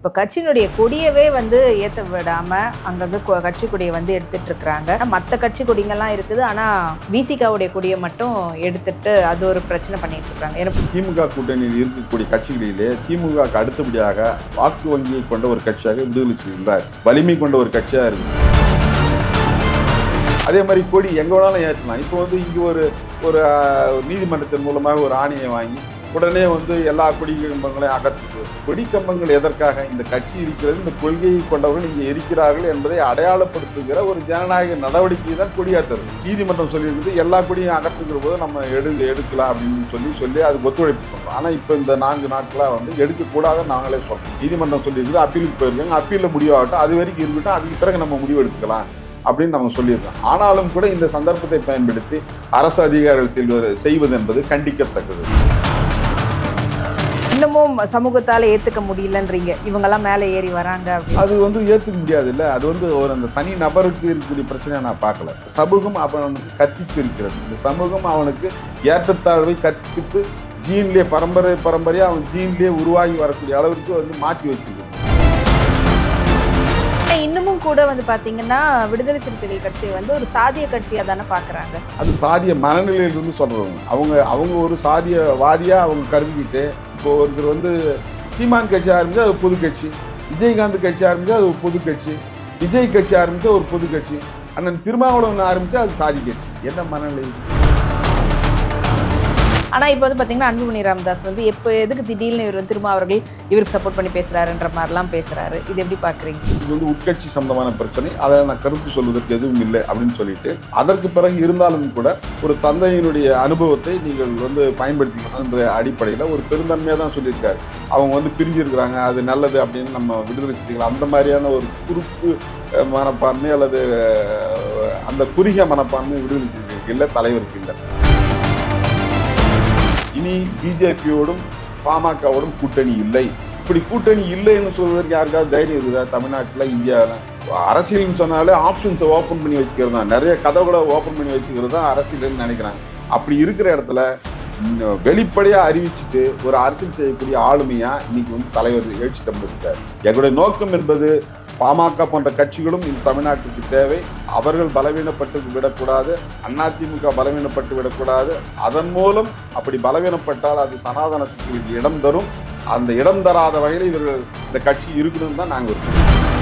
இப்போ கட்சியினுடைய கொடியவே வந்து ஏற்ற விடாமல் அங்கங்கே கொ- கட்சி கொடியை வந்து எடுத்துட்டு இருக்கிறாங்க மற்ற கட்சி கொடிங்கெல்லாம் இருக்குது. ஆனால் விசிகாவுடைய கொடியை மட்டும் எடுத்துட்டு அது ஒரு பிரச்சனை பண்ணிட்டு இருக்காங்க ஏன்னா திமுக கூட்டணியில் இருக்கக்கூடிய கட்சிகளிலே திமுக அடுத்தபடியாக வாக்கு வங்கியை கொண்ட ஒரு கட்சியாக விடுதலை இருந்தார் வலிமை கொண்ட ஒரு கட்சியாக இருக்கு. அதே மாதிரி கொடி எங்க வேணாலும் ஏற்றலாம். இப்போ வந்து இங்கே ஒரு ஒரு நீதிமன்றத்தின் மூலமாக ஒரு ஆணையை வாங்கி உடனே வந்து எல்லா கொடி அகற்று கொடிக்கம்பங்கள் எதற்காக இந்த கட்சி இருக்கிறது இந்த கொள்கையை கொண்டவர்கள் இங்கே இருக்கிறார்கள் என்பதை அடையாளப்படுத்துகிற ஒரு ஜனநாயக நடவடிக்கை தான் கொடியாத்துறது நீதிமன்றம் சொல்லியிருக்குது எல்லா கொடியும் அகற்றுகிற போது நம்ம எடு எடுக்கலாம் அப்படின்னு சொல்லி சொல்லி அது ஒத்துழைப்பு பண்ணுறோம் ஆனால் இப்போ இந்த நான்கு நாட்களாக வந்து எடுக்கக்கூடாதுன்னு நாங்களே சொல்கிறோம் நீதிமன்றம் சொல்லியிருக்குது அப்பீலுக்கு போயிருக்காங்க. அப்பீலில் முடிவாகட்டும் அது வரைக்கும் இருக்கட்டும் அதுக்கு பிறகு நம்ம முடிவு எடுத்துக்கலாம் அப்படின்னு நம்ம சொல்லியிருக்கோம் ஆனாலும் கூட இந்த சந்தர்ப்பத்தை பயன்படுத்தி அரசு அதிகாரிகள் செல்வது செய்வது என்பது கண்டிக்கத்தக்கது. இன்னமும் சமூகத்தால் ஏற்றுக்க முடியலன்றீங்க. இவங்கெல்லாம் மேலே ஏறி வராங்க அது வந்து ஏற்றுக்க முடியாது இல்லை அது வந்து ஒரு அந்த தனி நபருக்கு இருக்கக்கூடிய பிரச்சனையை நான் பார்க்கல. சமூகம் அவனுக்கு கற்பித்து இருக்கிறது. இந்த சமூகம் அவனுக்கு ஏற்றத்தாழ்வை கற்பித்து ஜீன்லேயே பரம்பரை பரம்பரையாக அவன் ஜீன்லேயே உருவாகி வரக்கூடிய அளவிற்கு வந்து மாற்றி வச்சிருக்கு ஆனா இன்னமும் கூட வந்து பார்த்தீங்கன்னா விடுதலை சிறுத்தைகள் கட்சியை வந்து ஒரு சாதிய கட்சியாக தானே பார்க்குறாங்க அது சாதிய மனநிலையிலிருந்து சொல்றவங்க. அவங்க அவங்க ஒரு சாதிய வாதியாக அவங்க கருதிக்கிட்டு இப்போ ஒருத்தர் வந்து சீமான் கட்சி ஆரம்பிச்சா அது பொது கட்சி விஜயகாந்த் கட்சி ஆரம்பிச்சா அது ஒரு பொது கட்சி விஜய் கட்சி ஆரம்பிச்சா ஒரு பொது கட்சி அண்ணன் திருமாவளவன் ஆரம்பிச்சா அது சாதி கட்சி. என்ன மனநிலை? ஆனால் இப்போ வந்து பார்த்தீங்கன்னா அன்புமணி ராமதாஸ் வந்து எப்போ எதுக்கு திடீர்னு இவர் வந்து திரும்ப அவர்கள் இவருக்கு சப்போர்ட் பண்ணி பேசுகிறாருன்ற மாதிரிலாம் பேசுகிறாரு இது எப்படி பார்க்குறீங்க இது வந்து உட்கட்சி சம்பந்தமான பிரச்சனை. அதை நான் கருத்து சொல்வதற்கு எதுவும் இல்லை அப்படின்னு சொல்லிட்டு அதற்கு பிறகு இருந்தாலும் கூட ஒரு தந்தையினுடைய அனுபவத்தை நீங்கள் வந்து பயன்படுத்திக்கணும்ன்ற அடிப்படையில் ஒரு பெருந்தன்மையாக தான் சொல்லியிருக்காரு. அவங்க வந்து பிரிஞ்சிருக்கிறாங்க அது நல்லது அப்படின்னு நம்ம விடுதலை சிறுத்தைகள் அந்த மாதிரியான ஒரு குறுக்கு மனப்பான்மை அல்லது அந்த குறுகிய மனப்பான்மை விடுதலை சிறுத்தைகளுக்கு இல்லை தலைவருக்கு இல்லை. இனி பிஜேபியோடும் பாமகவோடும் கூட்டணி இல்லை. இப்படி கூட்டணி இல்லைன்னு சொல்வதற்கு யாருக்காவது தைரியம் இருக்குதா? தமிழ்நாட்டில் இந்தியாவில். அரசியல்னு சொன்னாலே ஆப்ஷன்ஸை ஓப்பன் பண்ணி வச்சுக்கிறது தான். நிறைய கதவுகளை ஓப்பன் பண்ணி வச்சுக்கிறது தான் அரசியல்னு நினைக்கிறாங்க. அப்படி இருக்கிற இடத்துல வெளிப்படையாக அறிவிச்சுட்டு ஒரு அரசியல் செய்யக்கூடிய ஆளுமையாக இன்னைக்கு வந்து தலைவர் எழுச்சி தமிழ் இருக்கார். எங்களுடைய நோக்கம் என்பது பாமக போன்ற கட்சிகளும் இந்த தமிழ்நாட்டுக்கு தேவை. அவர்கள் பலவீனப்பட்டு விடக்கூடாது. அதிமுக பலவீனப்பட்டு விடக்கூடாது. அதன் மூலம் அப்படி பலவீனப்பட்டால் அது சனாதன சக்திகளுக்கு இடம் தரும். அந்த இடம் தராத வகையில் இவர்கள் இந்த கட்சி இருக்கணும்னு தான் நாங்கள் இருக்கோம்.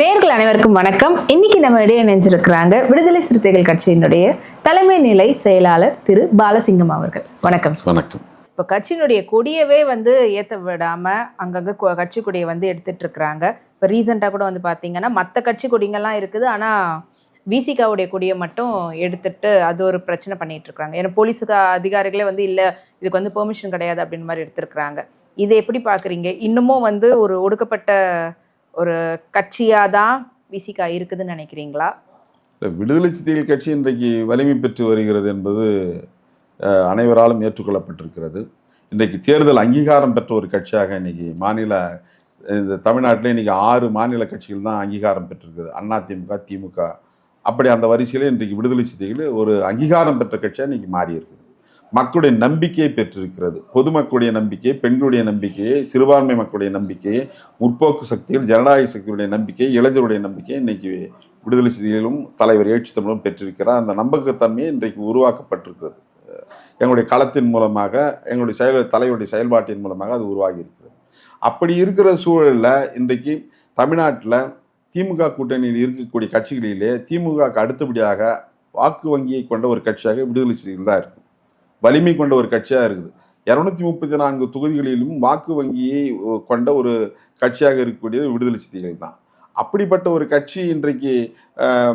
நேர்கள் அனைவருக்கும் வணக்கம். இன்னைக்கு நம்ம இடையே இணைஞ்சிருக்கிறாங்க விடுதலை சிறுத்தைகள் கட்சியினுடைய தலைமை நிலை செயலாளர் திரு பாலசிங்கம் அவர்கள். வணக்கம். வணக்கம். இப்போ கட்சியினுடைய கொடியவே வந்து ஏற்ற விடாமல் அங்கங்கே கட்சி கொடியை வந்து எடுத்துட்டு இருக்கிறாங்க. இப்போ ரீசெண்டாக கூட வந்து பார்த்தீங்கன்னா மற்ற கட்சி கொடிங்கெல்லாம் இருக்குது. ஆனால் விசிகாவுடைய கொடியை மட்டும் எடுத்துட்டு அது ஒரு பிரச்சனை பண்ணிட்டு இருக்காங்க ஏன்னா போலீஸுக்கு அதிகாரிகளே வந்து இல்லை இதுக்கு வந்து பெர்மிஷன் கிடையாது அப்படின்னு மாதிரி எடுத்திருக்கிறாங்க. இதை எப்படி பார்க்குறீங்க இன்னமும் வந்து ஒரு ஒடுக்கப்பட்ட ஒரு கட்சியாக தான் விசிகா இருக்குதுன்னு நினைக்கிறீங்களா? இல்லை விடுதலை சிறுத்தைகள் கட்சி இன்றைக்கு வலிமை பெற்று வருகிறது என்பது அனைவராலும் ஏற்றுக்கொள்ளப்பட்டிருக்கிறது. இன்றைக்கு தேர்தல் அங்கீகாரம் பெற்ற ஒரு கட்சியாக இன்றைக்கி மாநில இந்த தமிழ்நாட்டில் இன்றைக்கி ஆறு மாநில கட்சிகள் தான் அங்கீகாரம் பெற்றிருக்குது. அண்ணா திமுக திமுக. அப்படி அந்த வரிசையில் இன்றைக்கு விடுதலை சிறுத்தைகள் ஒரு அங்கீகாரம் பெற்ற கட்சியாக இன்றைக்கி மாறியிருக்குது மக்களுடைய நம்பிக்கையை பெற்றிருக்கிறது. பொதுமக்களுடைய நம்பிக்கை பெண்களுடைய நம்பிக்கையை சிறுபான்மை மக்களுடைய நம்பிக்கையை முற்போக்கு சக்திகள் ஜனநாயக சக்தியுடைய நம்பிக்கை இளைஞருடைய நம்பிக்கை இன்னைக்கு விடுதலை சிறுத்தைகளும் தலைவர் எழுச்சி தமிழும் பெற்றிருக்கிறார். அந்த நம்பகத்தன்மையை இன்றைக்கு உருவாக்கப்பட்டிருக்கிறது. எங்களுடைய களத்தின் மூலமாக எங்களுடைய செயல் தலைவருடைய செயல்பாட்டின் மூலமாக அது உருவாகி இருக்கிறது அப்படி இருக்கிற சூழலில் இன்றைக்கு தமிழ்நாட்டில் திமுக கூட்டணியில் இருக்கக்கூடிய கட்சிகளிலே திமுகவுக்கு அடுத்தபடியாக வாக்கு வங்கியை கொண்ட ஒரு கட்சியாக விடுதலை செய்திகள் தான் இருக்குது வலிமை கொண்ட ஒரு கட்சியாக இருக்குது. இரநூத்தி முப்பத்தி நான்கு தொகுதிகளிலும் வாக்கு வங்கியை கொண்ட ஒரு கட்சியாக இருக்கக்கூடியது விடுதலை சிறுத்தைகள் தான். அப்படிப்பட்ட ஒரு கட்சி இன்றைக்கு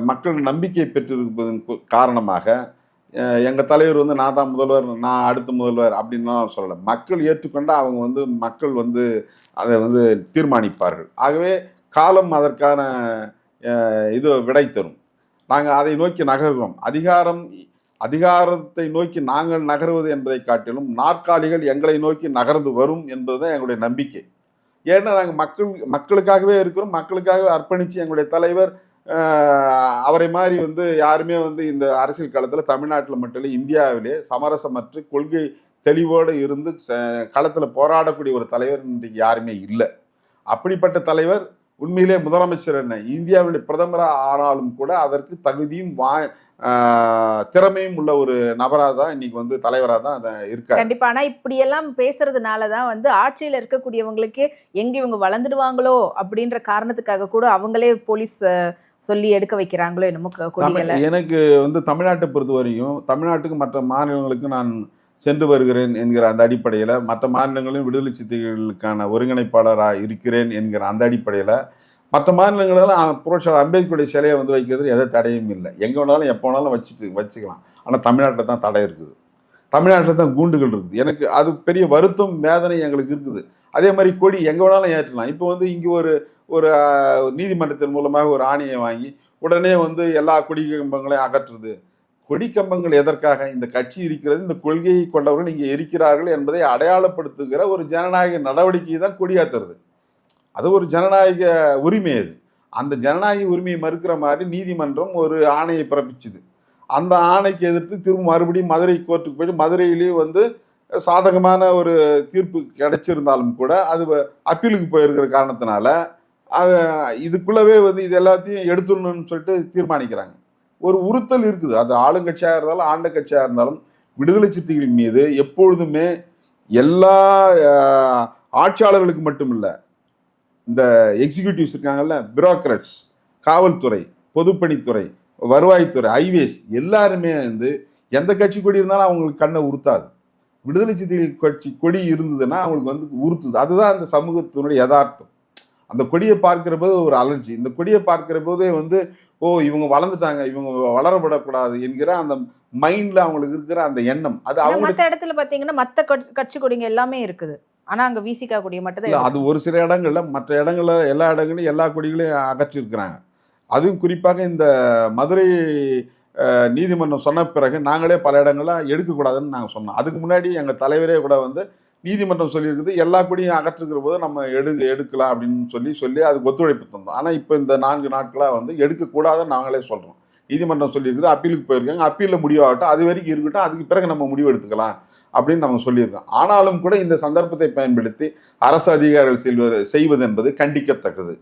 மக்கள் நம்பிக்கை பெற்றிருப்பதன் காரணமாக எங்கள் தலைவர் வந்து நான் தான் முதல்வர் நான் அடுத்த முதல்வர் அப்படின்லாம் சொல்லலை. மக்கள் ஏற்றுக்கொண்டு அவங்க வந்து மக்கள் வந்து அதை வந்து தீர்மானிப்பார்கள். ஆகவே காலம் அதற்கான இது விடை தரும். நாங்கள் அதை நோக்கி நகர்கிறோம் அதிகாரம் அதிகாரத்தை நோக்கி நாங்கள் நகருவது என்பதை காட்டிலும் நாற்காலிகள் எங்களை நோக்கி நகர்ந்து வரும் என்பதுதான் எங்களுடைய நம்பிக்கை. ஏன்னா நாங்கள் மக்கள் மக்களுக்காகவே இருக்கிறோம். மக்களுக்காகவே அர்ப்பணித்து எங்களுடைய தலைவர் அவரை மாதிரி வந்து யாருமே வந்து இந்த அரசியல் காலத்தில் தமிழ்நாட்டில் மட்டும் இல்லை இந்தியாவிலே சமரசமற்று கொள்கை தெளிவோடு இருந்து களத்தில் போராடக்கூடிய ஒரு தலைவர் இன்றைக்கு யாருமே இல்லை. அப்படிப்பட்ட தலைவர் உண்மையிலே முதலமைச்சர் என்ன? இந்தியாவுடைய பிரதமராக ஆனாலும் கூட அதற்கு தகுதியும் வா திறமையும் உள்ள ஒரு நபராக தான் இன்னைக்கு வந்து தலைவராக தான் அதை இருக்கார். கண்டிப்பா. ஆனா இப்படி எல்லாம் பேசுறதுனால தான் வந்து ஆட்சியில இருக்கக்கூடியவங்களுக்கு எங்க இவங்க வளர்ந்துடுவாங்களோ அப்படின்ற காரணத்துக்காக கூட அவங்களே போலீஸ் சொல்லி எடுக்க வைக்கிறாங்களோ என்னமோ எனக்கு வந்து தமிழ்நாட்டை பொறுத்தவரையும் தமிழ்நாட்டுக்கு மற்ற மாநிலங்களுக்கு நான் சென்று வருகிறேன் என்கிற அந்த அடிப்படையில் மற்ற மாநிலங்களிலும் விடுதலை சிறுத்தைகளுக்கான ஒருங்கிணைப்பாளராக இருக்கிறேன் என்கிற அந்த அடிப்படையில் மற்ற மாநிலங்களெல்லாம் புரட்சியாளர் அம்பேத்கருடைய சிலையை வந்து வைக்கிறது எதை தடையும் இல்லை. எங்கே வேணாலும் எப்போ வேணாலும் வச்சுட்டு வச்சுக்கலாம். ஆனால் தமிழ்நாட்டில் தான் தடை இருக்குது. தமிழ்நாட்டில் தான் கூண்டுகள் இருக்குது. எனக்கு அது பெரிய வருத்தம் வேதனை எங்களுக்கு இருக்குது. அதே மாதிரி கொடி எங்கே வேணாலும் ஏற்றலாம். இப்போ வந்து இங்கே ஒரு ஒரு நீதிமன்றத்தின் மூலமாக ஒரு ஆணையை வாங்கி உடனே வந்து எல்லா கொடி அகற்றுறது கொடிக்கம்பங்கள் எதற்காக இந்த கட்சி இருக்கிறது இந்த கொள்கையை கொண்டவர்கள் இங்கே இருக்கிறார்கள் என்பதை அடையாளப்படுத்துகிற ஒரு ஜனநாயக நடவடிக்கையை தான் கொடியாத்துறது. அது ஒரு ஜனநாயக உரிமை அது. அந்த ஜனநாயக உரிமையை மறுக்கிற மாதிரி நீதிமன்றம் ஒரு ஆணையை பிறப்பிச்சுது. அந்த ஆணைக்கு எதிர்த்து திரும்ப மறுபடியும் மதுரை கோர்ட்டுக்கு போயிட்டு மதுரையிலேயே வந்து சாதகமான ஒரு தீர்ப்பு கிடைச்சிருந்தாலும் கூட அது அப்பீலுக்கு போயிருக்கிற காரணத்தினால அது இதுக்குள்ளவே வந்து இது எல்லாத்தையும் எடுத்துடணும்னு சொல்லிட்டு தீர்மானிக்கிறாங்க. ஒரு உறுத்தல் இருக்குது. அது ஆளுங்கட்சியாக இருந்தாலும் ஆண்ட கட்சியாக இருந்தாலும் விடுதலை சிறுத்தைகள் மீது எப்பொழுதுமே எல்லா ஆட்சியாளர்களுக்கு மட்டும் இல்லை இந்த எக்ஸிக்யூட்டிவ்ஸ் இருக்காங்கல்ல பியூரோக்ராட்ஸ் காவல்துறை பொதுப்பணித்துறை வருவாய்த்துறை ஹைவேஸ் எல்லாருமே வந்து எந்த கட்சி கொடி இருந்தாலும் அவங்களுக்கு கண்ணை உறுத்தாது. விடுதலை சிறுத்தைகள் கட்சி கொடி இருந்ததுன்னா அவங்களுக்கு வந்து உறுத்துது. அதுதான் அந்த சமூகத்தினுடைய யதார்த்தம். அந்த கொடியை பார்க்கிற போது ஒரு அலர்ஜி. இந்த கொடியை பார்க்கிற போதே வந்து ஓ இவங்க வளர்ந்துட்டாங்க இவங்க வளரப்படக்கூடாது என்கிற அந்த மைண்ட்ல அவங்களுக்கு இருக்கிற அந்த எண்ணம். அது அவங்களுக்கு மத்த இடத்துல பாத்தீங்கன்னா மத்த கட்சி- கொடிங்க எல்லாமே இருக்குது. ஆனா அங்க விசிகா கொடியை மட்டும் அது ஒரு சில இடங்கள்ல மற்ற இடங்கள்ல எல்லா இடங்களையும் எல்லா கொடிகளையும் அகற்றிருக்கிறாங்க. அதுவும் குறிப்பாக இந்த மதுரை நீதிமன்றம் சொன்ன பிறகு நாங்களே பல இடங்கள்ல எடுக்கக்கூடாதுன்னு நாங்கள் சொன்னோம். அதுக்கு முன்னாடி எங்கள் தலைவரே கூட வந்து நீதிமன்றம் சொல்லியிருக்குது எல்லா கொடியும் அகற்றுக்கிற போது நம்ம எடு எடுக்கலாம் அப்படின்னு சொல்லி சொல்லி அதுக்கு ஒத்துழைப்பு தந்தோம். ஆனால் இப்போ இந்த நான்கு நாட்களாக வந்து எடுக்கக்கூடாதுன்னு நாங்களே சொல்கிறோம் நீதிமன்றம் சொல்லியிருக்குது அப்பீலுக்கு போயிருக்காங்க. அப்பீலில் முடிவாகட்டும் அது வரைக்கும் இருக்கட்டும் அதுக்கு பிறகு நம்ம முடிவு எடுத்துக்கலாம் அப்படின்னு நம்ம சொல்லியிருக்கோம். ஆனாலும் கூட இந்த சந்தர்ப்பத்தை பயன்படுத்தி அரசு அதிகாரிகள் செல்வது செய்வது என்பது கண்டிக்கத்தக்கது.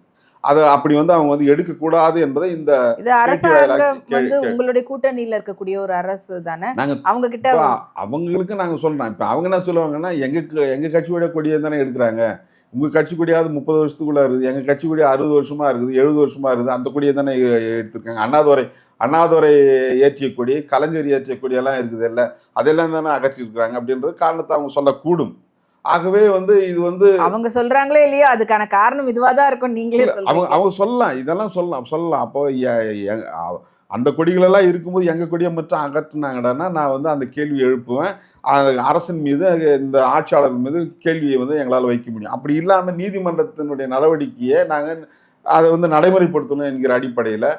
அது அப்படி வந்து அவங்க வந்து எடுக்கக்கூடாது என்பதை இந்த இது அரசாங்கம் வந்து உங்களுடைய கூட்டணியில இருக்கக்கூடிய ஒரு அரசு தானே? அவங்க கிட்ட அவங்களுக்கு நாங்க சொல்றோம். இப்ப அவங்க என்ன சொல்லுவாங்கன்னா எங்க க- எங்க கட்சியோட கொடியை தானே எடுக்கிறாங்க. உங்க கட்சி கொடியாவது முப்பது வருஷத்துக்குள்ள இருக்குது. எங்க கட்சி கொடி அறுபது வருஷமா இருக்குது எழுபது வருஷமா இருக்குது. அந்த கொடியை தானே எடுத்திருக்காங்க. அண்ணாதுரை அண்ணாதுரை ஏற்றிய கொடி கலைஞர் ஏற்றிய கொடியெல்லாம் இருக்குது இல்ல. அதெல்லாம் தானே அகற்றிருக்கிறாங்க அப்படின்றது காரணத்தை அவங்க சொல்லக்கூடும். ஆகவே வந்து இது வந்து அவங்க சொல்றாங்களோ இல்லையோ? அதுக்கான காரணம் இதுவா தான் இருக்கும். நீங்களே அவங்க அவங்க சொல்லலாம். இதெல்லாம் சொல்லலாம் சொல்லலாம். அப்போ அந்த கொடிகளெல்லாம் இருக்கும்போது எங்க கொடியை மட்டும் அகற்றுனாங்கடான்னா நான் வந்து அந்த கேள்வி எழுப்புவேன். அரசின் மீது இந்த ஆட்சியாளர் மீது கேள்வியை வந்து எங்களால் வைக்க முடியும். அப்படி இல்லாமல் நீதிமன்றத்தினுடைய நடவடிக்கையை நாங்கள் அதை வந்து நடைமுறைப்படுத்தணும் என்கிற அடிப்படையில்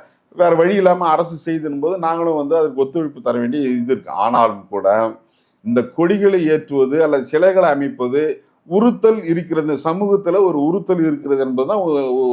வேற வழி இல்லாமல் அரசு போது நாங்களும் வந்து அதுக்கு ஒத்துழைப்பு தர வேண்டிய இது இருக்கு. ஆனாலும் கூட இந்த கொடிகளை ஏற்றுவது அல்லது சிலைகளை அமைப்பது உறுத்தல் இருக்கிறது. சமூகத்துல ஒரு உறுத்தல் இருக்கிறது என்பதுதான்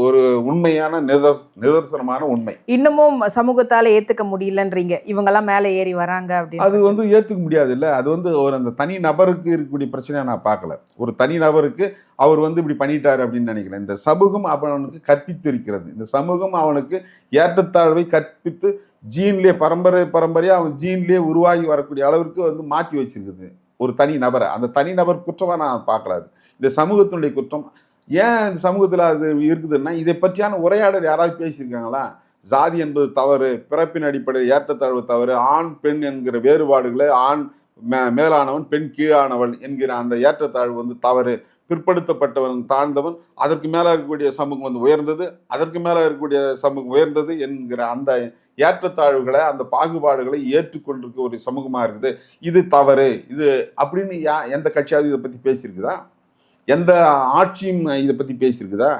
ஒரு உண்மையான நிதர் நிதர்சனமான உண்மை. இன்னமும் சமூகத்தால ஏத்துக்க முடியலன்றீங்க. இவங்க எல்லாம் மேல ஏறி வராங்க அது அப்படின்னு வந்து ஏத்துக்க முடியாது இல்ல அது வந்து ஒரு அந்த தனி நபருக்கு இருக்கக்கூடிய பிரச்சனையை நான் பார்க்கல. ஒரு தனி நபருக்கு அவர் வந்து இப்படி பண்ணிட்டாரு அப்படின்னு நினைக்கிறேன். இந்த சமூகம் அவனுக்கு கற்பித்து இருக்கிறது இந்த சமூகம் அவனுக்கு ஏற்றத்தாழ்வை கற்பித்து ஜீன்லேயே பரம்பரை பரம்பரையாக அவன் ஜீன்லேயே உருவாகி வரக்கூடிய அளவிற்கு வந்து மாற்றி வச்சிருக்குது. ஒரு தனி நபரை. அந்த தனி நபர் குற்றமாக நான் பார்க்கலாது இந்த சமூகத்தினுடைய குற்றம் ஏன் இந்த சமூகத்தில் அது இருக்குதுன்னா இதை பற்றியான உரையாடல் யாராவது பேசியிருக்காங்களா? ஜாதி என்பது தவறு பிறப்பின் அடிப்படையில் ஏற்றத்தாழ்வு தவறு ஆண் பெண் என்கிற வேறுபாடுகளை ஆண் மே மேலானவன் பெண் கீழானவள் என்கிற அந்த ஏற்றத்தாழ்வு வந்து தவறு. பிற்படுத்தப்பட்டவன் தாழ்ந்தவன் அதற்கு மேலே இருக்கக்கூடிய சமூகம் வந்து உயர்ந்தது அதற்கு மேலே இருக்கக்கூடிய சமூகம் உயர்ந்தது என்கிற அந்த ஏற்றத்தாழ்வுகளை அந்த பாகுபாடுகளை ஏற்றுக்கொண்டிருக்க ஒரு சமூகமாக இருக்குது. இது தவறு. இது அப்படின்னு யா எந்த கட்சியாவது இதை பற்றி பேசியிருக்குதா? எந்த ஆட்சியும் இதை பற்றி பேசியிருக்குதா?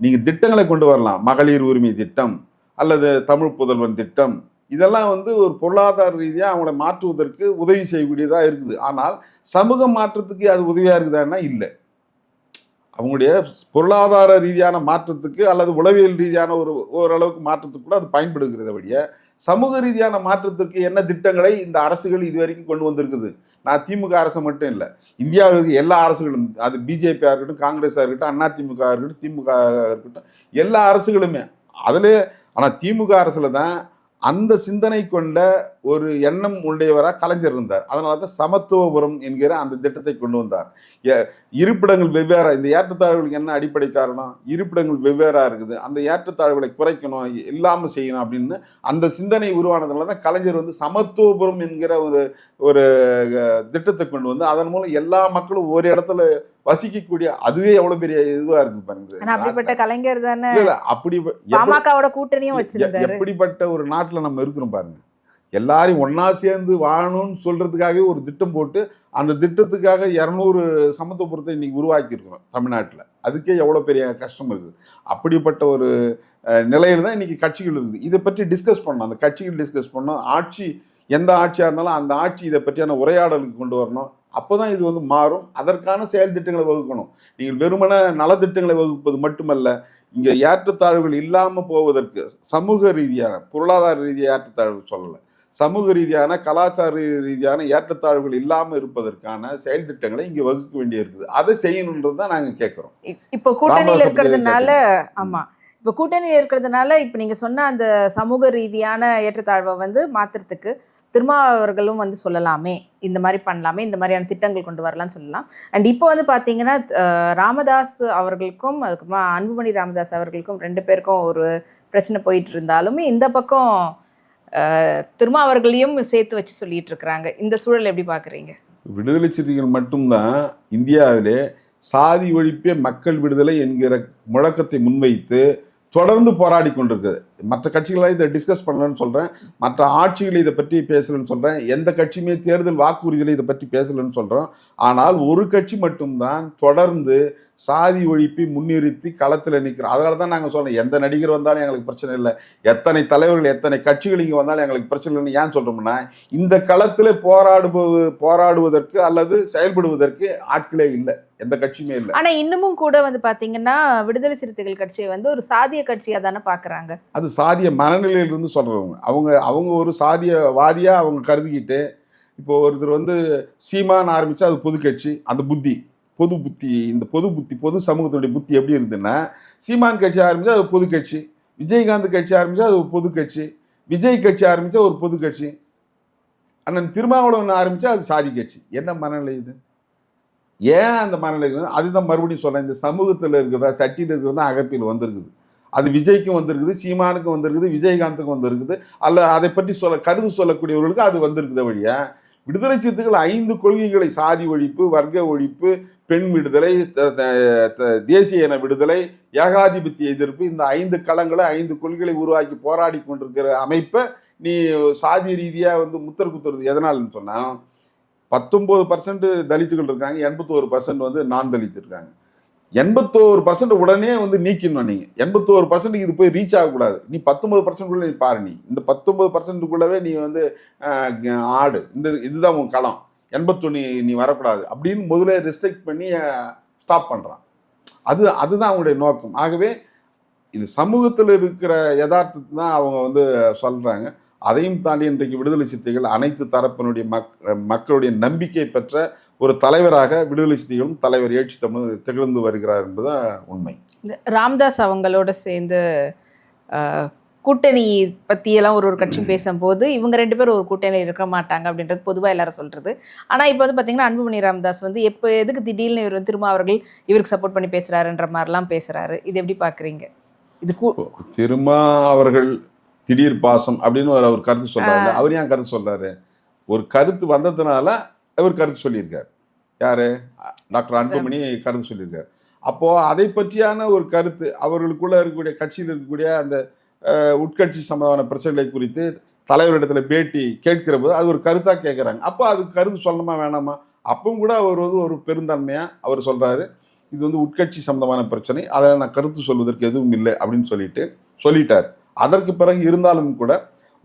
நீங்கள் திட்டங்களை கொண்டு வரலாம். மகளிர் உரிமை திட்டம் அல்லது தமிழ் புதல்வன் திட்டம். இதெல்லாம் வந்து ஒரு பொருளாதார ரீதியாக அவங்கள மாற்றுவதற்கு உதவி செய்யக்கூடியதாக இருக்குது. ஆனால் சமூக மாற்றத்துக்கு அது உதவியாக இருக்குதான்னா இல்லை. அவங்களுடைய பொருளாதார ரீதியான மாற்றத்துக்கு அல்லது உளவியல் ரீதியான ஒரு ஓரளவுக்கு மாற்றத்துக்கு கூட அது பயன்படுகிறத வழிய சமூக ரீதியான மாற்றத்திற்கு என்ன திட்டங்களை இந்த அரசுகள் இது வரைக்கும் கொண்டு வந்திருக்குது? நான் திமுக அரசு மட்டும் இல்லை. இந்தியாவில் எல்லா அரசுகளும் அது பிஜேபியாக இருக்கட்டும் காங்கிரஸாக இருக்கட்டும் அண்ணா திமுக இருக்கட்டும் திமுக இருக்கட்டும் எல்லா அரசுகளுமே. அதில் ஆனால் திமுக அரசில் தான் அந்த சிந்தனை கொண்ட ஒரு எண்ணம் உடையவராக கலைஞர் இருந்தார். அதனால தான் சமத்துவபுரம் என்கிற அந்த திட்டத்தை கொண்டு வந்தார். இருப்பிடங்கள் வெவ்வேறா இந்த ஏற்றத்தாழ்வுகளுக்கு என்ன அடிப்படை காரணம்? இருப்பிடங்கள் வெவ்வேறா இருக்குது. அந்த ஏற்றத்தாழ்வுகளை குறைக்கணும் இல்லாமல் செய்யணும் அப்படின்னு அந்த சிந்தனை உருவானதுனால தான் கலைஞர் வந்து சமத்துவபுரம் என்கிற ஒரு ஒரு திட்டத்தை கொண்டு வந்து அதன் மூலம் எல்லா மக்களும் ஒரு இடத்துல வசிக்கக்கூடிய அதுவே எவ்வளவு பெரிய இதுவா இருக்குது பாருங்க. அப்படிப்பட்ட கலைஞர் தானே அப்படி பாமகவோட கூட்டணியும் வச்சிருந்தாரு. எப்படிப்பட்ட ஒரு நாட்டுல நம்ம இருக்கிறோம் பாருங்க. எல்லாரையும் ஒன்றா சேர்ந்து வாழணும்னு சொல்கிறதுக்காகவே ஒரு திட்டம் போட்டு அந்த திட்டத்துக்காக இரநூறு சமத்துவபுரத்தை இன்றைக்கி உருவாக்கியிருக்கிறோம் தமிழ்நாட்டில். அதுக்கே எவ்வளோ பெரிய கஷ்டம் இருக்குது. அப்படிப்பட்ட ஒரு நிலையில் தான் இன்றைக்கி கட்சிகள் இருக்குது. இதை பற்றி டிஸ்கஸ் பண்ணணும். அந்த கட்சிகள் டிஸ்கஸ் பண்ணணும். ஆட்சி எந்த ஆட்சியாக இருந்தாலும் அந்த ஆட்சி இதை பற்றியான உரையாடலுக்கு கொண்டு வரணும். அப்போ தான் இது வந்து மாறும். அதற்கான செயல் திட்டங்களை வகுக்கணும். நீங்கள் வெறுமன நலத்திட்டங்களை வகுப்பது மட்டுமல்ல இங்கே ஏற்றத்தாழ்வுகள் இல்லாமல் போவதற்கு சமூக ரீதியான பொருளாதார ரீதியாக ஏற்றத்தாழ்வு சொல்லலை. சமூக ரீதியான கலாச்சார ரீதியான ஏற்றத்தாழ்வுகள் இல்லாம இருப்பதற்கான செயல் திட்டங்களை இங்க வகுக்க வேண்டியிருக்குது. அதை செய்யணுன்றது தான் நாங்க கேட்கிறோம். இப்போ கூட்டணியில இருக்கிறதுனால ஆமா. இப்போ கூட்டணியில இருக்கிறதுனால இப்போ நீங்க சொன்ன அந்த சமூக ரீதியான ஏற்றத்தாழ்வை வந்து மாத்துறதுக்கு திருமாவர்களும் வந்து சொல்லலாமே. இந்த மாதிரி பண்ணலாமே இந்த மாதிரியான திட்டங்கள் கொண்டு வரலாம்னு சொல்லலாம். அண்ட் இப்போ வந்து பார்த்தீங்கன்னா ராமதாஸ் அவர்களுக்கும் அதுக்கப்புறமா அன்புமணி ராமதாஸ் அவர்களுக்கும் ரெண்டு பேருக்கும் ஒரு பிரச்சனை போயிட்டு இருந்தாலுமே இந்த பக்கம் திருமாவர்களையும் சேர்த்து வச்சு சொல்லிட்டு இருக்கிறாங்க இந்த சூழல் எப்படி பார்க்குறீங்க? விடுதலை சிறுத்தைகள் மட்டும்தான் இந்தியாவிலே சாதி ஒழிப்பே மக்கள் விடுதலை என்கிற முழக்கத்தை முன்வைத்து தொடர்ந்து போராடி கொண்டிருக்குது. மற்ற கட்சிகளாக இதை டிஸ்கஸ் பண்ணலன்னு சொல்கிறேன் மற்ற ஆட்சிகளை இதை பற்றி பேசலன்னு சொல்கிறேன் எந்த கட்சியுமே தேர்தல் வாக்குறுதியில் இதை பற்றி பேசலன்னு சொல்கிறோம் ஆனால் ஒரு கட்சி மட்டும்தான் தொடர்ந்து சாதி ஒழிப்பை முன்னிறுத்தி களத்தில் நிற்கிறோம் அதனால தான் நாங்கள் சொல்றோம் எந்த நடிகர் வந்தாலும் எங்களுக்கு பிரச்சனை இல்லை. எத்தனை தலைவர்கள் எத்தனை கட்சிகள் இங்கே வந்தாலும் எங்களுக்கு பிரச்சனை இல்லைன்னு ஏன் சொல்கிறோம்னா இந்த களத்தில் போராடுபது போராடுவதற்கு அல்லது செயல்படுவதற்கு ஆட்களே இல்லை. எந்த கட்சியுமே இல்லை. ஆனா இன்னமும் கூட வந்து பாத்தீங்கன்னா விடுதலை சிறுத்தைகள் கட்சியை வந்து ஒரு சாதிய கட்சியா தானே பாக்குறாங்க. அது சாதிய மனநிலையிலிருந்து சொல்றவங்க. அவங்க அவங்க ஒரு சாதிய வாதியா அவங்க கருதிக்கிட்டு இப்போ ஒருத்தர் வந்து சீமான் ஆரம்பிச்சா அது பொது கட்சி அந்த புத்தி. பொது புத்தி இந்த பொது புத்தி பொது சமூகத்தினுடைய புத்தி எப்படி இருந்ததுன்னா சீமான் கட்சி ஆரம்பித்தா அது பொது கட்சி விஜயகாந்த் கட்சி ஆரம்பித்தா அது ஒரு பொது கட்சி விஜய் கட்சி ஆரம்பித்தா ஒரு பொது கட்சி அண்ணன் திருமாவளவன் ஆரம்பித்தா அது சாதி கட்சி. என்ன மனநிலை இது? ஏன் அந்த மனநிலை அதுதான் மறுபடியும் சொல்கிறேன் இந்த சமூகத்தில் இருக்கிறதா சட்டியில் இருக்கிறதா அகப்பில் வந்திருக்குது. அது விஜய்க்கும் வந்திருக்குது சீமானுக்கும் வந்திருக்குது விஜயகாந்துக்கும் வந்திருக்குது. அல்ல அதை பற்றி சொல்ல கருது சொல்லக்கூடியவர்களுக்கு அது வந்திருக்குது வழியா விடுதலை சிறுத்தைகள் ஐந்து கொள்கைகளை சாதி ஒழிப்பு வர்க்க ஒழிப்பு பெண் விடுதலை த- த- த- தேசிய இன விடுதலை ஏகாதிபத்திய எதிர்ப்பு இந்த ஐந்து களங்களை ஐந்து கொள்கைகளை உருவாக்கி போராடி கொண்டிருக்கிற அமைப்பை நீ சாதி ரீதியாக வந்து முத்தர் குத்துறது எதனாலன்னு சொன்னால் பத்தொம்போது பர்சன்ட் தலித்துகள் இருக்காங்க எண்பத்தோரு பர்சன்ட் வந்து நான் தலித்து இருக்காங்க எண்பத்தோரு பர்சன்ட் உடனே வந்து நீக்கணும் நீங்க. எண்பத்தோரு பர்சன்ட் இது போய் ரீச் ஆகக்கூடாது. நீ பத்தொன்பது பர்சன்ட் நீ பாரு நீ. இந்த பத்தொன்பது பர்சன்ட்டுக்குள்ளவே நீ வந்து ஆடு. இந்த இதுதான் உன் களம். எண்பத்தொன்னு நீ வரக்கூடாது. அப்படின்னு முதல்ல ரெஸ்ட்ரிக்ட் பண்ணி ஸ்டாப் பண்ணுறான் அது அதுதான் அவங்களுடைய நோக்கம். ஆகவே இது சமூகத்தில் இருக்கிற யதார்த்தத்தை தான் அவங்க வந்து சொல்கிறாங்க அதையும் தாண்டி இன்றைக்கு விடுதலை சிறுத்தைகள் அனைத்து தரப்பினுடைய மக் மக்களுடைய நம்பிக்கை பெற்ற ஒரு தலைவராக விடுதலை சிறுத்தைகளும் தலைவர் ஏற்றி தமிழ் திகழ்ந்து வருகிறார் என்பதுதான் உண்மை. ராம்தாஸ் அவங்களோட சேர்ந்து கூட்டணி பற்றியெல்லாம் ஒரு ஒரு கட்சியும் பேசும்போது இவங்க ரெண்டு பேரும் ஒரு கூட்டணியில் இருக்க மாட்டாங்க அப்படின்றது பொதுவாக எல்லாரும் சொல்கிறது ஆனால் இப்போ வந்து பார்த்தீங்கன்னா அன்புமணி ராமதாஸ் வந்து எப்போ எதுக்கு திடீர்னு இவர் திரும்ப அவர்கள் இவருக்கு சப்போர்ட் பண்ணி பேசுகிறாருன்ற மாதிரிலாம் பேசுகிறாரு இது எப்படி பார்க்குறீங்க இது திருமா அவர்கள் திடீர் பாசம் அப்படின்னு ஒரு அவர் கருத்து சொல்றாரு அவர் ஏன் கருத்து சொல்றாரு? ஒரு கருத்து வந்ததுனால அவர் கருத்து சொல்லியிருக்கார். யாரு? டாக்டர் அன்புமணி கருத்து சொல்லியிருக்கார். அப்போ அதை பற்றியான ஒரு கருத்து அவர்களுக்குள்ள இருக்கக்கூடிய கட்சியில் இருக்கக்கூடிய அந்த உட்கட்சி சம்பந்தமான பிரச்சனைகளை குறித்து தலைவரிடத்துல பேட்டி கேட்கிற போது அது ஒரு கருத்தா கேட்குறாங்க அப்போ அதுக்கு கருத்து சொல்லணுமா வேணாமா? அப்பவும் கூட அவர் வந்து ஒரு பெருந்தன்மையா அவர் சொல்றாரு. இது வந்து உட்கட்சி சம்பந்தமான பிரச்சனை அதில் நான் கருத்து சொல்வதற்கு எதுவும் இல்லை அப்படின்னு சொல்லிட்டு சொல்லிட்டார். அதற்கு பிறகு இருந்தாலும் கூட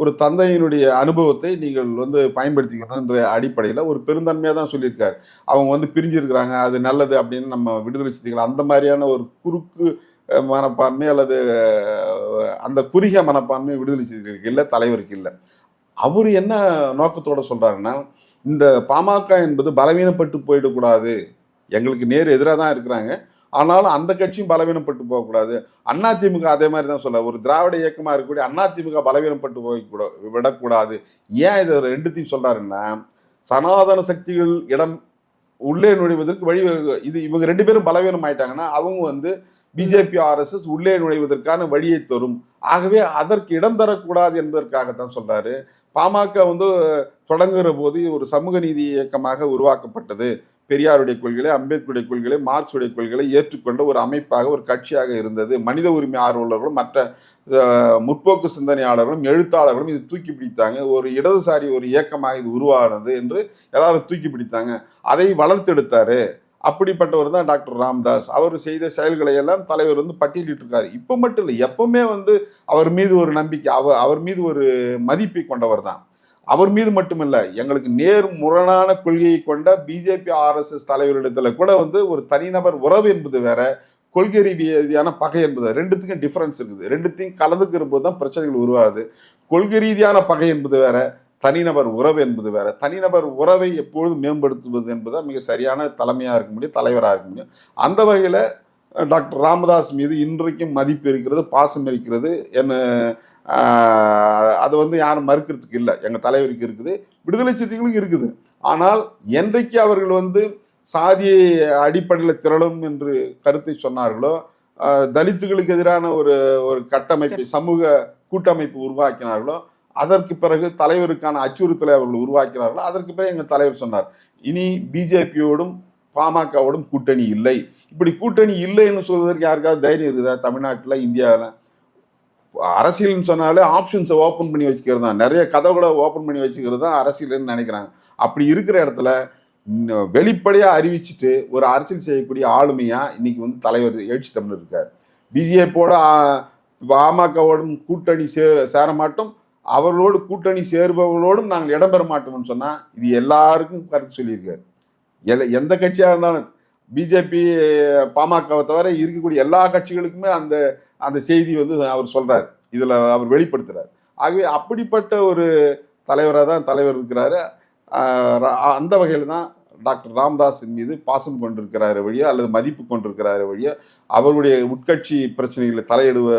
ஒரு தந்தையினுடைய அனுபவத்தை நீங்கள் வந்து பயன்படுத்திக்கணும் என்ற அடிப்படையில் ஒரு பெருந்தன்மையாக தான் சொல்லியிருக்காரு. அவங்க வந்து பிரிஞ்சிருக்கிறாங்க அது நல்லது அப்படின்னு நம்ம விடுதலை செய்திகள் அந்த மாதிரியான ஒரு குறுக்கு மனப்பான்மை அல்லது அந்த குறுகிய மனப்பான்மை விடுதலை சிறுத்தைகளுக்கு இல்லை தலைவருக்கு இல்லை. அவர் என்ன நோக்கத்தோடு சொல்கிறாருன்னா இந்த பாமக என்பது பலவீனப்பட்டு போயிடக்கூடாது. எங்களுக்கு நேர் எதிராக தான் இருக்கிறாங்க. ஆனாலும் அந்த கட்சியும் பலவீனப்பட்டு போகக்கூடாது. அதிமுக அதே மாதிரி தான் சொல்ல ஒரு திராவிட இயக்கமாக இருக்கக்கூடிய அதிமுக பலவீனப்பட்டு போகக்கூட விடக்கூடாது. ஏன் இதை ரெண்டுத்தையும் சொல்கிறாருன்னா சனாதன சக்திகள் இடம் உள்ளே நுழைவதற்கு வழி இது இவங்க ரெண்டு பேரும் பலவீனம் ஆயிட்டாங்கன்னா அவங்க வந்து பிஜேபி ஆர்எஸ்எஸ் உள்ளே நுழைவதற்கான வழியை தரும். ஆகவே அதற்கு இடம் தரக்கூடாது என்பதற்காகத்தான் சொல்றாரு. பாமக வந்து தொடங்குகிற போது ஒரு சமூக நீதி இயக்கமாக உருவாக்கப்பட்டது. பெரியாருடைய கொள்கைகளை அம்பேத்கருடைய கொள்கைகளை மார்க்சுடைய கொள்கைகளை ஏற்றுக்கொண்ட ஒரு அமைப்பாக ஒரு கட்சியாக இருந்தது. மனித உரிமை ஆர்வலர்களும் மற்ற முற்போக்கு சிந்தனையாளர்களும் எழுத்தாளர்களும் இது தூக்கி பிடித்தாங்க. ஒரு இடதுசாரி ஒரு இயக்கமாக இது உருவானது என்று எல்லாரும் தூக்கி பிடித்தாங்க. அதை வளர்த்தெடுத்தாரு அப்படிப்பட்டவர் தான் டாக்டர் ராம்தாஸ். அவர் செய்த செயல்களை எல்லாம் தலைவர் வந்து பட்டியலிட்டிருக்காரு. இப்போ மட்டும் இல்லை எப்பவுமே வந்து அவர் மீது ஒரு நம்பிக்கை அவர் அவர் மீது ஒரு மதிப்பை கொண்டவர் தான். அவர் மீது மட்டுமல்ல எங்களுக்கு நேர் முரணான கொள்கையை கொண்ட பிஜேபி ஆர்எஸ்எஸ் தலைவரிடத்துல கூட வந்து ஒரு தனிநபர் உறவு என்பது வேற கொள்கை ரீதியான பகை என்பது ரெண்டுத்துக்கும் டிஃப்ரென்ஸ் இருக்குது. ரெண்டுத்தையும் கலந்துக்கிற போது தான் பிரச்சனைகள் உருவாகுது. கொள்கை ரீதியான பகை என்பது வேற தனிநபர் உறவு என்பது வேற. தனிநபர் உறவை எப்பொழுதும் மேம்படுத்துவது என்பது மிக சரியான தலைமையாக இருக்க முடியும் தலைவராக இருக்க முடியும். அந்த வகையில் டாக்டர் ராமதாஸ் மீது இன்றைக்கும் மதிப்பு இருக்கிறது பாசம் இருக்கிறது. என்ன அது வந்து யாரும் மறுக்கிறதுக்கு இல்லை. எங்கள் தலைவருக்கு இருக்குது. விடுதலை சிறுத்தைகளுக்கு இருக்குது. ஆனால் என்றைக்கு அவர்கள் வந்து சாதியை அடிப்படையில் திரளும் என்று கருத்தை சொன்னார்களோ தலித்துகளுக்கு எதிரான ஒரு ஒரு கட்டமைப்பை சமூக கூட்டமைப்பு உருவாக்கினார்களோ அதற்கு பிறகு தலைவருக்கான அச்சுறுத்தலை அவர்கள் உருவாக்கினார்களோ அதற்கு பிறகு எங்கள் தலைவர் சொன்னார் இனி பிஜேபியோடும் பாமகவோடும் கூட்டணி இல்லை. இப்படி கூட்டணி இல்லைன்னு சொல்வதற்கு யாருக்காவது தைரியம் இருக்குதா? தமிழ்நாட்டில் இந்தியாவில்? அரசியல்னு சொன்னாலே ஆப்ஷன்ஸை ஓப்பன் பண்ணி வச்சுக்கிறது? தான் நிறைய கதவுகளை ஓப்பன் பண்ணி வச்சுக்கிறது தான் அரசியல்னு நினைக்கிறாங்க. அப்படி இருக்கிற இடத்துல வெளிப்படையாக அறிவிச்சுட்டு அறிவிச்சிட்டு ஒரு அரசியல் செய்யக்கூடிய ஆளுமையாக இன்னைக்கு வந்து தலைவர் எழுச்சி தமிழர் இருக்கார். பிஜேபியோட பாமகவோடும் கூட்டணி சே சேர மாட்டோம். அவர்களோடு கூட்டணி சேர்பவர்களோடும் நாங்கள் இடம்பெற மாட்டோம்னு சொன்னால் இது எல்லாருக்கும் கருத்து சொல்லியிருக்காரு. எல்ல- எந்த கட்சியாக இருந்தாலும் பிஜேபி பாமகவை தவிர இருக்கக்கூடிய எல்லா கட்சிகளுக்குமே அந்த அந்த செய்தி வந்து அவர் சொல்றாரு. இதுல அவர் வெளிப்படுத்துறாரு. ஆகவே அப்படிப்பட்ட ஒரு தலைவராக தான் தலைவர் இருக்கிறாரு. அந்த வகையில் தான் டாக்டர் ராமதாஸின் மீது பாசம் கொண்டிருக்கிறாரு வழியா அல்லது மதிப்பு கொண்டிருக்கிறாரு வழியா அவருடைய உட்கட்சி பிரச்சனைகளை தலையிடுவ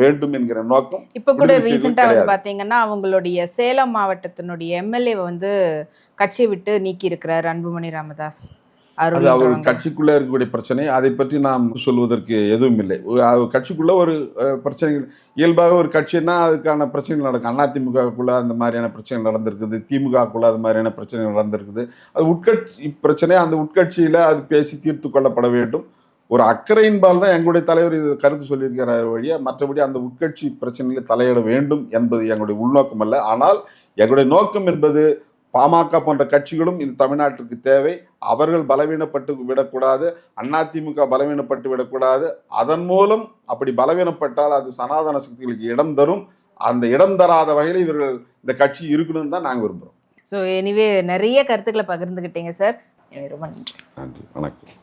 வேண்டும் என்கிற நோக்கம் இப்போ கூட ரீசெண்டாக வந்து. பார்த்தீங்கன்னா அவங்களுடைய சேலம் மாவட்டத்தினுடைய எம்எல்ஏ வந்து கட்சியை விட்டு நீக்கி இருக்கிறார் அன்புமணி ராமதாஸ். அது அவர். கட்சிக்குள்ள இருக்கக்கூடிய பிரச்சனை. அதை பற்றி நாம் சொல்வதற்கு எதுவும் இல்லை கட்சிக்குள்ள ஒரு பிரச்சனைகள் இயல்பாக ஒரு கட்சின்னா அதுக்கான பிரச்சனைகள் நடக்கும். அதிமுகக்குள்ள அந்த மாதிரியான பிரச்சனைகள் நடந்திருக்குது. திமுகக்குள்ள அது மாதிரியான பிரச்சனைகள் நடந்திருக்குது. அது உட்கட்சி பிரச்சனை. அந்த உட்கட்சியில அது பேசி தீர்த்து கொள்ளப்பட வேண்டும். ஒரு அக்கறையின்பால் தான் எங்களுடைய தலைவர் இது கருத்து சொல்லியிருக்கிறார் வழியா. மற்றபடி அந்த உட்கட்சி பிரச்சனைகளை தலையிட வேண்டும் என்பது எங்களுடைய உள்நோக்கம் அல்ல. ஆனால் எங்களுடைய நோக்கம் என்பது பாமக போன்ற கட்சிகளும் இந்த தமிழ்நாட்டிற்கு தேவை. அவர்கள் பலவீனப்பட்டு விடக்கூடாது. அதிமுக பலவீனப்பட்டு விடக்கூடாது. அதன் மூலம் அப்படி பலவீனப்பட்டால் அது சனாதன சக்திகளுக்கு இடம் தரும். அந்த இடம் தராத வகையில் இவர்கள் இந்த கட்சி இருக்கணும்னு தான் நாங்கள் விரும்புகிறோம் ஸோ எனிவே நிறைய கருத்துக்களை பகிர்ந்துக்கிட்டீங்க சார் ரொம்ப நன்றி. நன்றி. வணக்கம்.